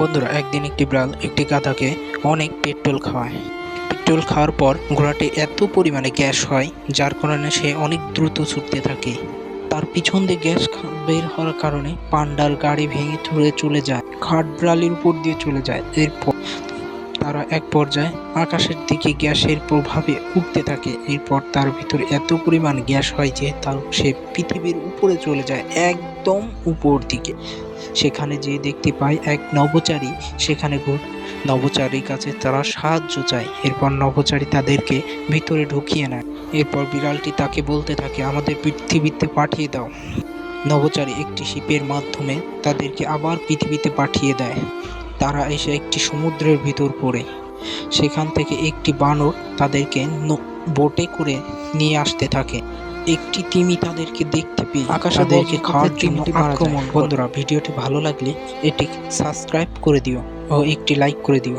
বন্ধুরা, একদিন একটি বিড়াল একটি গাধাকে অনেক পেট্রোল খাওয়ায়। পেট্রোল খাওয়ার পর ঘোড়াটি এত পরিমাণে গ্যাস হয়, যার কারণে সে অনেক দ্রুত ছুটতে থাকে। তার পিছন দিয়ে গ্যাস বের হওয়ার কারণে পান্ডার গাড়ি ভেঙে চুরে চলে যায়, খাট বিড়ালির উপর দিয়ে চলে যায়। এরপর তারা এক পর্যায়ে আকাশের দিকে গ্যাসের প্রভাবে উঠতে থাকে। এরপর তার ভিতরে এত পরিমাণ গ্যাস হয় যে তার সে পৃথিবীর উপরে চলে যায়, একদম উপর দিকে। সেখানে যে দেখতে পায় এক নভোচারী সেখানে নভোচারীর কাছে তারা সাহায্য চায়। এরপর নভোচারী তাদেরকে ভিতরে ঢুকিয়ে নেয়। এরপর বিড়ালটি তাকে বলতে থাকে, আমাদের পৃথিবীতে পাঠিয়ে দাও। নভোচারী একটি শিপের মাধ্যমে তাদেরকে আবার পৃথিবীতে পাঠিয়ে দেয়। তারা এসে একটি সমুদ্রের ভিতর পড়ে। সেখান থেকে একটি বানর তাদেরকে বোটে করে নিয়ে আসতে থাকে। একটি তিমি তাদেরকে দেখতে পেয়ে আকাশে তাদেরকে খাওয়ার জন্য আক্রমণ বন্ধুরা ভিডিওটি ভালো লাগলে এটি সাবস্ক্রাইব করে দিও ও একটি লাইক করে দিও।